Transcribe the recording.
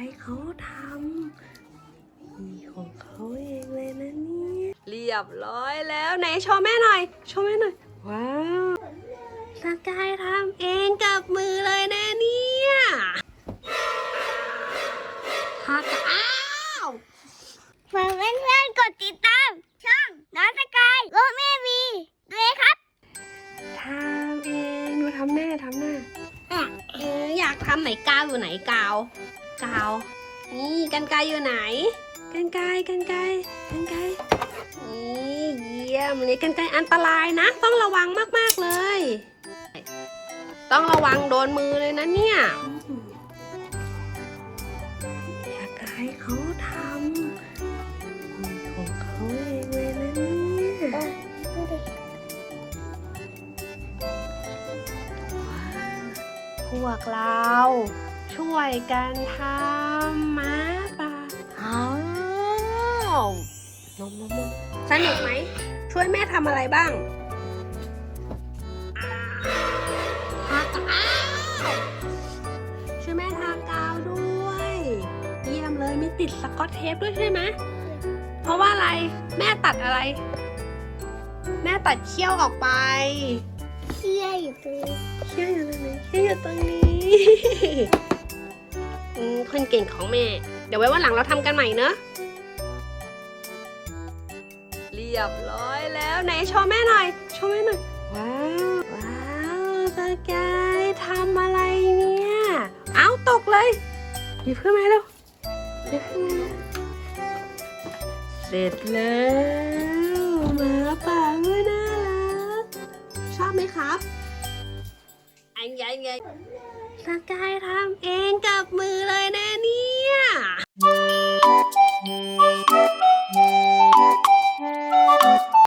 ายเขาทำมีของเขาเองเลยนะเนี่ยเรียบร้อยแล้วไหนโชว์แม่หน่อยโชว์แม่หน่อย ว้าวสกายทำเองกับมือเลยนะเนี่ยฮักอ้าวฝากเพื่อนๆกดติดตาม ช่องน้องสกายโลกแม่วีด้วยครับทำเองดูทำหน้าทำหน้าอะเอออยากทำไหนกาวอยู่ไหนกาว กาว นี่กันไกรอยู่ไหน กันไกรกันไกรกันไกรนี่เยี่ยมเลยกันไกรอันตรายนะ ต้องระวังมากๆเลย ต้องระวังโดนมือเลยนะเนี่ยอยากให้เขาทำมีของเขาเองเลยนะเนี่ยพวกเรา ช่วยกันทำม้าป่าอ้าวนมนมนมสนุกไหม ช่วยแม่ทำอะไรบ้างทากาวช่วยแม่ทากาวด้วย เยี่ยมเลยมีติดสกอตเทปด้วยใช่ไหมเพราะว่าอะไรแม่ตัดอะไร แม่ตัดเขี้ยวออกไปเชี่ยอยู่ตรงนี้เขี้ยวอยู่ตรงนี้เขี้ยวอยู่ตรงนี้ อืมคนเก่งของแม่ เดี๋ยวไว้วันหลังเราทำกันใหม่เนอะเรียบร้อยแล้วไหนโชว์แม่หน่อยโชว์แม่หน่อยว้าวว้าวสกายทำอะไรเนี่ยเอาตกเลยหยิบขึ้นมาเร็วหยิบขึ้นมาเสร็จแล้วมาป่าเอ้ยน่ารักชอบไหมครับอันใหญ่ใหญ่สกายทำเอง